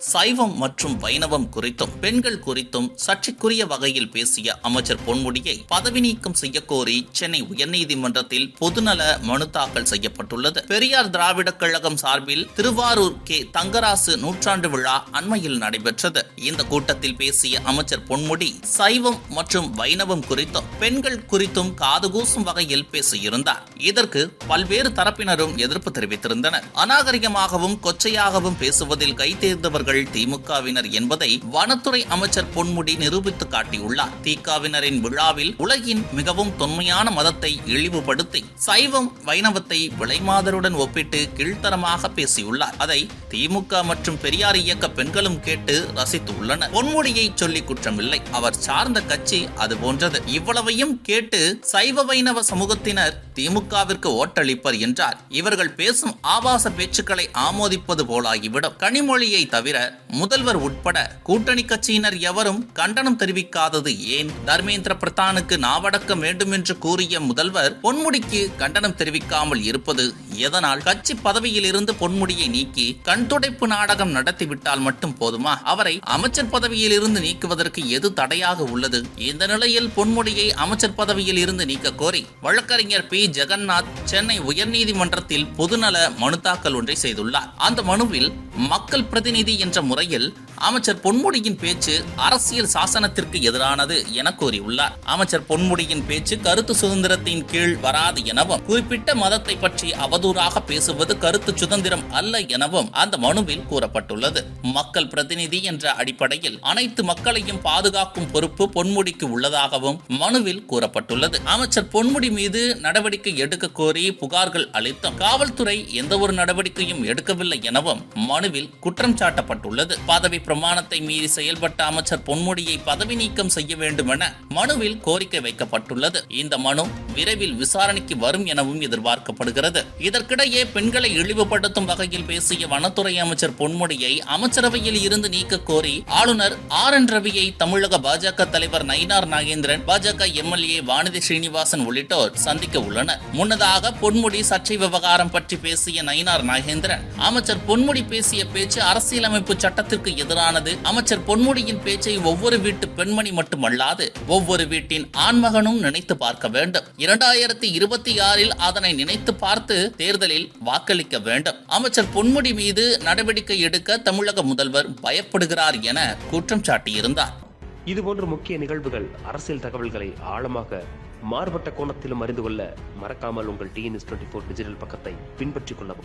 சைவம் மற்றும் வைணவம் குறித்தும் பெண்கள் குறித்தும் சர்ச்சைக்குரிய வகையில் பேசிய அமைச்சர் பொன்முடியை பதவி நீக்கம் செய்யக்கோரி சென்னை உயர்நீதிமன்றத்தில் பொதுநல மனு தாக்கல் செய்யப்பட்டுள்ளது. பெரியார் திராவிடக் கழகம் சார்பில் திருவாரூர் கே. தங்கராசு நூற்றாண்டு விழா அண்மையில் நடைபெற்றது. இந்த கூட்டத்தில் பேசிய அமைச்சர் பொன்முடி சைவம் மற்றும் வைணவம் குறித்தும் பெண்கள் குறித்தும் காதுகூசும் வகையில் பேசியிருந்தார். இதற்கு பல்வேறு தரப்பினரும் எதிர்ப்பு தெரிவித்திருந்தனர். அநாகரிகமாகவும் கொச்சையாகவும் பேசுவதில் கைதேர்ந்தவர்கள் திமுகவினர் என்பதை வனத்துறை அமைச்சர் பொன்முடி நிரூபித்து காட்டியுள்ளார். திகாவினரின் விழாவில் உலகின் மிகவும் தொன்மையான மதத்தை இழிவுபடுத்தி சைவம் வைணவத்தை விலைமாதருடன் ஒப்பிட்டு கீழ்த்தரமாக பேசியுள்ளார். அதை திமுக மற்றும் பெரியார் இயக்க பெண்களும் கேட்டு ரசித்து உள்ளனர் பொன்முடியை சொல்லி குற்றமில்லை. அவர் சார்ந்த கட்சி அது போன்றது. இவ்வளவையும் கேட்டு சைவ வைணவ சமூகத்தினர் திமுகவிற்கு ஓட்டளிப்பர் என்றார். இவர்கள் பேசும் ஆபாச பேச்சுக்களை ஆமோதிப்பது போலாகிவிடும். கனிமொழியை தவிர முதல்வர் உட்பட கூட்டணி கட்சியினர் எவரும் கண்டனம் தெரிவிக்காதது ஏன்? தர்மேந்திர பிரதானுக்கு நாவடக்கம் வேண்டும் என்று கூறிய முதல்வர் பொன்முடிக்கு கண்டனம் தெரிவிக்காமல் இருப்பது எதனால்? கட்சி பதவியில் இருந்து பொன்முடியை நீக்கி கண்துடைப்பு நாடகம் நடத்திவிட்டால் மட்டும் போதுமா? அவரை அமைச்சர் பதவியில் இருந்து நீக்குவதற்கு எது தடையாக உள்ளது? இந்த நிலையில் பொன்முடியை அமைச்சர் பதவியில் இருந்து நீக்க கோரி வழக்கறிஞர் பி. ஜெகநாத் சென்னை உயர்நீதிமன்றத்தில் பொதுநல மனு தாக்கல் ஒன்றை செய்துள்ளார். அந்த மனுவில் மக்கள் பிரதிநிதி என்ற முறையில் அமைச்சர் பொன்முடியின் பேச்சு அரசியல் சாசனத்திற்கு எதிரானது என கூறியுள்ளார். அமைச்சர் பொன்முடியின் பேச்சு கருத்து சுதந்திரத்தின் கீழ் வராது எனவும் குறிப்பிட்ட மதத்தை பற்றி அவதூறாக பேசுவது கருத்து சுதந்திரம் அல்ல எனவும் அந்த மனுவில் கூறப்பட்டுள்ளது. மக்கள் பிரதிநிதி என்ற அடிப்படையில் அனைத்து மக்களையும் பாதுகாக்கும் பொறுப்பு பொன்முடிக்கு உள்ளதாகவும் மனுவில் கூறப்பட்டுள்ளது. அமைச்சர் பொன்முடி மீது நடவடிக்கை எடுக்க கோரி புகார்கள் அளித்தும் காவல்துறை எந்த ஒரு நடவடிக்கையும் எடுக்கவில்லை எனவும் மனுவில் குற்றம் சாட்டப்பட்டுள்ளது பதவி பிரமாணத்தை மீறி செயல்பட்ட அமைச்சர் பொன்முடியை பதவி நீக்கம் செய்ய வேண்டும் என மனுவில் கோரிக்கை வைக்கப்பட்டுள்ளது. இந்த மனு விரைவில் விசாரணைக்கு வரும் எனவும் எதிர்பார்க்கப்படுகிறது. இதற்கிடையே பெண்களை இழிவுபடுத்தும் வகையில் பேசிய வனத்துறை அமைச்சர் பொன்முடியை அமைச்சரவையில் இருந்து நீக்க கோரி ஆளுநர் ஆர் என் ரவியை தமிழக பாஜக தலைவர் நயினார் நாகேந்திரன் பாஜக எம்எல்ஏ வானதி ஸ்ரீனிவாசன் உள்ளிட்டோர் சந்திக்க உள்ளனர். முன்னதாக பொன்முடி சர்ச்சை விவகாரம் பற்றி பேசிய நயினார் நாகேந்திரன் அமைச்சர் பொன்முடி பேசிய பேச்சு அரசியலமைப்பு சட்டத்திற்கு எதிரானது. அமைச்சர் பொன்முடியின் பேச்சை ஒவ்வொரு வீட்டு பெண்மணி மட்டுமல்லாது ஒவ்வொரு வீட்டின் ஆண்மகனும் நினைத்து பார்க்க வேண்டும். இரண்டாயிரத்தி இருபத்தி ஆறில் அதனை நினைத்து பார்த்து தேர்தலில் வாக்களிக்க வேண்டும். அமைச்சர் பொன்முடி மீது நடவடிக்கை எடுக்க தமிழக முதல்வர் பயப்படுகிறார் என குற்றம் சாட்டியிருந்தார். இதுபோன்ற முக்கிய நிகழ்வுகள் அரசியல் தகவல்களை ஆழமாக மாறுபட்ட கோணத்திலும் அறிந்து கொள்ள மறக்காமல் உங்கள் டிஎன்எஸ் டுவெண்ட்டி ஃபோர் டிஜிட்டல் பக்கத்தை பின்பற்றிக் கொள்ளவும்.